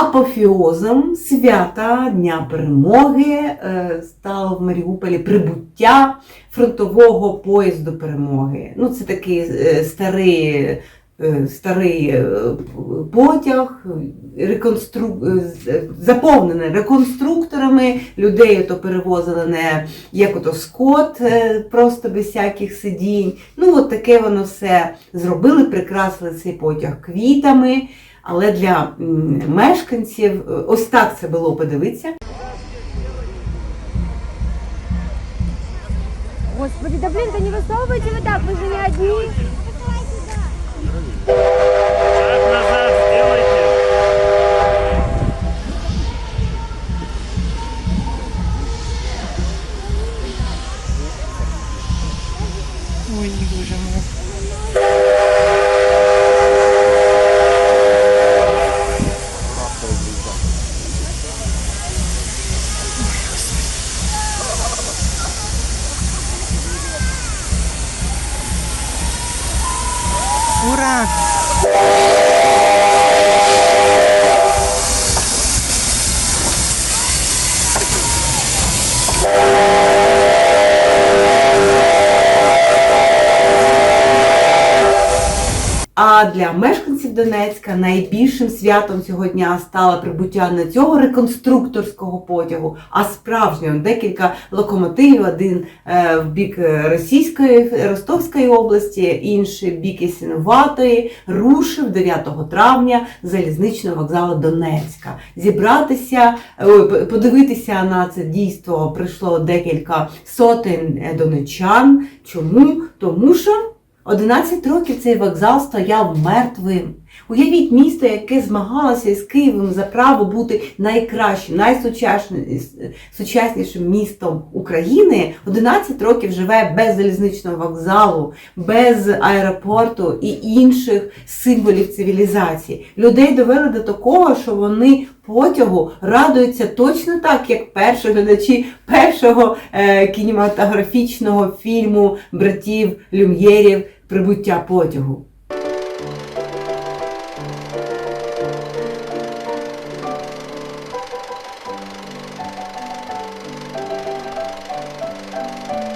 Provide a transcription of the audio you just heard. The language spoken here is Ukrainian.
апофіозом свята Дня Перемоги е, стало в Маріуполі прибуття фронтового поїзду перемоги. Ну, це такий е, старий, е, старий потяг, реконстру... заповнений реконструкторами. Людей ото перевозили не як ото скот, просто без всяких сидінь. Ну, от таке воно все зробили, прикрасили цей потяг квітами. Але для м, мешканців е, ось так це було подивитися. Господи, да блин, да не высовывайте вы так, вы же не одни. Шаг назад сделайте. Ой, не боже мой. murah А для мешканців Донецька найбільшим святом цього дня стало прибуття не цього реконструкторського потягу, а справжнього декілька локомотивів. Один е, в бік е, Російської Ростовської області, інший в бік Ясинуватої, рушив 9 травня залізничного вокзалу Донецька. Зібратися, е, подивитися на це дійство прийшло декілька сотень донечан. Чому? Тому що 11 років цей вокзал стояв мертвим. Уявіть місто, яке змагалося із Києвом за право бути найкращим, найсучаснішим містом України. 11 років живе без залізничного вокзалу, без аеропорту і інших символів цивілізації. Людей довели до такого, що вони потягу радуються точно так, як перші глядачі першого е, кінематографічного фільму братів Люм'єрів Прибуття потягу.